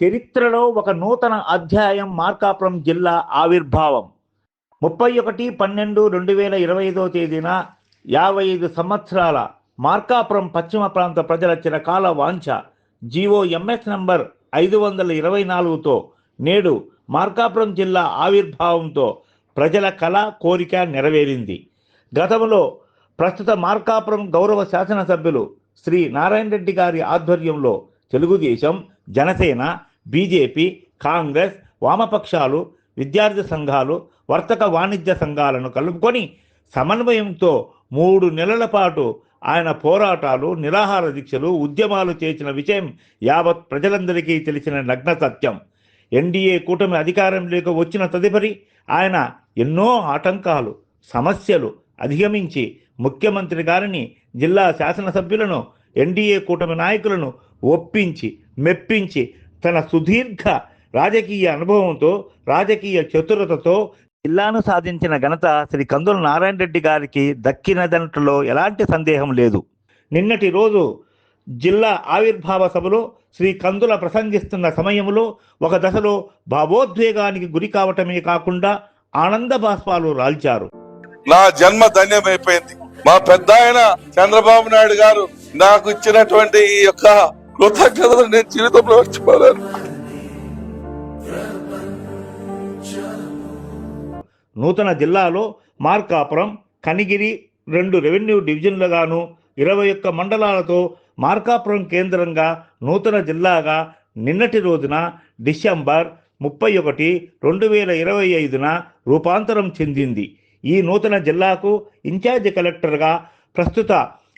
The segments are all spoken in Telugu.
చరిత్రలో ఒక నూతన అధ్యాయం మార్కాపురం జిల్లా ఆవిర్భావం. ముప్పై ఒకటి పన్నెండు రెండు వేల ఇరవై ఐదో తేదీన యాభై ఐదు సంవత్సరాల మార్కాపురం పశ్చిమ ప్రాంత ప్రజల చిరకాల వాంఛ. జీవో ఎంఎస్ నంబర్ ఐదు వందల ఇరవై నాలుగుతో నేడు మార్కాపురం జిల్లా ఆవిర్భావంతో ప్రజల కళ కోరిక నెరవేరింది. గతంలో ప్రస్తుత మార్కాపురం గౌరవ శాసనసభ్యులు శ్రీ నారాయణ రెడ్డి గారి ఆధ్వర్యంలో తెలుగుదేశం జనసేన బీజేపీ కాంగ్రెస్ వామపక్షాలు విద్యార్థి సంఘాలు వర్తక వాణిజ్య సంఘాలను కలుపుకొని సమన్వయంతో మూడు నెలల పాటు ఆయన పోరాటాలు నిరాహార దీక్షలు ఉద్యమాలు చేసిన విషయం యావత్ ప్రజలందరికీ తెలిసిన నగ్న సత్యం. ఎన్డీఏ కూటమి అధికారంలోకి వచ్చిన తదుపరి ఆయన ఎన్నో ఆటంకాలు సమస్యలు అధిగమించి ముఖ్యమంత్రి గారిని జిల్లా శాసనసభ్యులను ఎన్డీఏ కూటమి నాయకులను ఒప్పించి మెప్పించి తన సుదీర్ఘ రాజకీయ అనుభవంతో రాజకీయ చతురతతో జిల్లాను సాధించిన ఘనత శ్రీ కందుల నారాయణ రెడ్డి గారికి దక్కినదంటలో ఎలాంటి సందేహం లేదు. నిన్నటి రోజు జిల్లా ఆవిర్భావ సభలో శ్రీ కందుల ప్రసంగిస్తున్న సమయంలో ఒక దశలో భావోద్వేగానికి గురి కావటమే కాకుండా ఆనంద బాష్పాలు రాల్చారు. నా జన్మ ధన్యమైపోయింది. మా పెద్ద ఆయన చంద్రబాబు నాయుడు గారు నాకు ఇచ్చినటువంటి ఈ యొక్క కృతజ్ఞతలు నేను జీవితంలో మర్చిపోలేను నూతన జిల్లాలో మార్కాపురం కనిగిరి రెండు రెవెన్యూ డివిజన్లుగాను ఇరవై ఒక్క మండలాలతో మార్కాపురం కేంద్రంగా నూతన జిల్లాగా నిన్నటి రోజున డిసెంబర్ ముప్పై ఒకటి రెండు వేల ఇరవై ఐదున రూపాంతరం చెందింది. ఈ నూతన జిల్లాకు ఇన్ఛార్జి కలెక్టర్గా ప్రస్తుత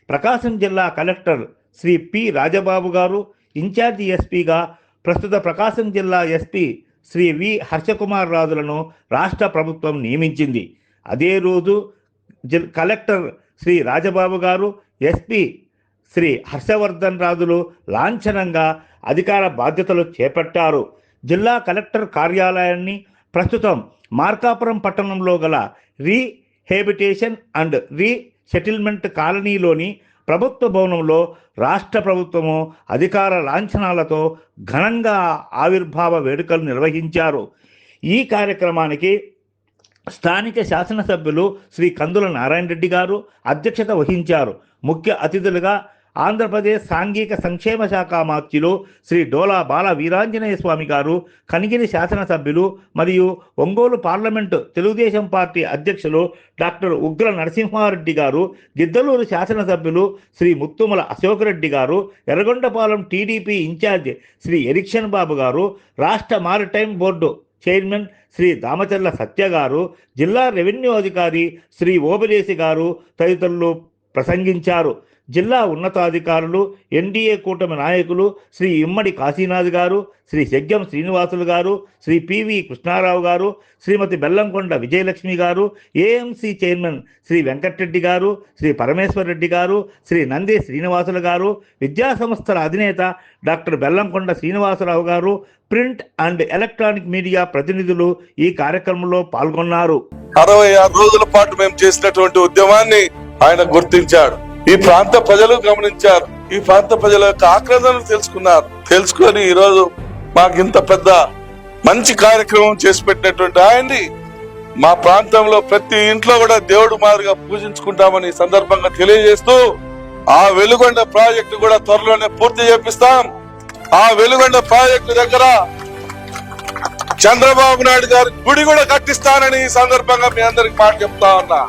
ప్రకాశం జిల్లా కలెక్టర్ శ్రీ పి రాజబాబు గారు ఇన్ఛార్జి ఎస్పీగా ప్రస్తుత ప్రకాశం జిల్లా ఎస్పీ శ్రీ వి హర్షకుమార్ రాజులను రాష్ట్ర ప్రభుత్వం నియమించింది. అదే రోజు జిల్ కలెక్టర్ శ్రీ రాజబాబు గారు ఎస్పీ శ్రీ హర్షవర్ధన్ రాజులు లాంఛనంగా అధికార బాధ్యతలు చేపట్టారు. జిల్లా కలెక్టర్ కార్యాలయాన్ని ప్రస్తుతం మార్కాపురం పట్టణంలో గల రీహేబిటేషన్ అండ్ రీ సెటిల్మెంట్ కాలనీలోని ప్రభుత్వ భవనంలో రాష్ట్ర ప్రభుత్వము అధికార లాంఛనాలతో ఘనంగా ఆవిర్భావ వేడుకలు నిర్వహించారు. ఈ కార్యక్రమానికి స్థానిక శాసనసభ్యులు శ్రీ కందుల నారాయణ రెడ్డి గారు అధ్యక్షత వహించారు. ముఖ్య అతిథులుగా ఆంధ్రప్రదేశ్ సాంఘిక సంక్షేమ శాఖ మార్చిలు శ్రీ డోలా బాల వీరాంజనేయ స్వామి గారు కనిగిరి శాసనసభ్యులు మరియు ఒంగోలు పార్లమెంటు తెలుగుదేశం పార్టీ అధ్యక్షులు డాక్టర్ ఉగ్ర నరసింహారెడ్డి గారు గిద్దలూరు శాసనసభ్యులు శ్రీ ముత్తుమల అశోకరెడ్డి గారు ఎర్రగొండపాలెం టీడీపీ ఇన్ఛార్జి శ్రీ ఎరిక్షన్ బాబు గారు రాష్ట్ర maritime board chairman Shri Damacharla Satya గారు జిల్లా రెవెన్యూ అధికారి శ్రీ ఓబిలేసి గారు తదితరులు ప్రసంగించారు. జిల్లా ఉన్నతాధికారులు ఎన్డీఏ కూటమి నాయకులు శ్రీ ఇమ్మడి కాశీనాథ్ గారు శ్రీ శగ్యం శ్రీనివాసులు గారు శ్రీ పివి కృష్ణారావు గారు శ్రీమతి బెల్లంకొండ విజయలక్ష్మి గారు ఏఎంసీ చైర్మన్ శ్రీ వెంకటరెడ్డి గారు శ్రీ పరమేశ్వర్ రెడ్డి గారు శ్రీ నంది శ్రీనివాసులు గారు విద్యాసంస్థల అధినేత డాక్టర్ బెల్లంకొండ శ్రీనివాసరావు గారు ప్రింట్ అండ్ ఎలక్ట్రానిక్ మీడియా ప్రతినిధులు ఈ కార్యక్రమంలో పాల్గొన్నారు. అరవై ఆరు రోజుల పాటు మేము చేసినటువంటి ఉద్యమాన్ని ఆయన గుర్తించాడు. ఈ ప్రాంత ప్రజలు గమనించారు. ఈ ప్రాంత ప్రజల యొక్క ఆక్రదను తెలుసుకున్నారు. తెలుసుకొని ఈరోజు మాకు ఇంత పెద్ద మంచి కార్యక్రమం చేసి పెట్టినటువంటి ఆయన్ని మా ప్రాంతంలో ప్రతి ఇంట్లో కూడా దేవుడు మాదిరిగా పూజించుకుంటామని సందర్భంగా తెలియజేస్తూ ఆ వెలుగొండ ప్రాజెక్టు కూడా త్వరలోనే పూర్తి చేపిస్తాం. ఆ వెలుగొండ ప్రాజెక్టు దగ్గర చంద్రబాబు నాయుడు గారి గుడి కూడా కట్టిస్తానని ఈ సందర్భంగా మీ అందరికి మాట చెప్తా ఉన్నా.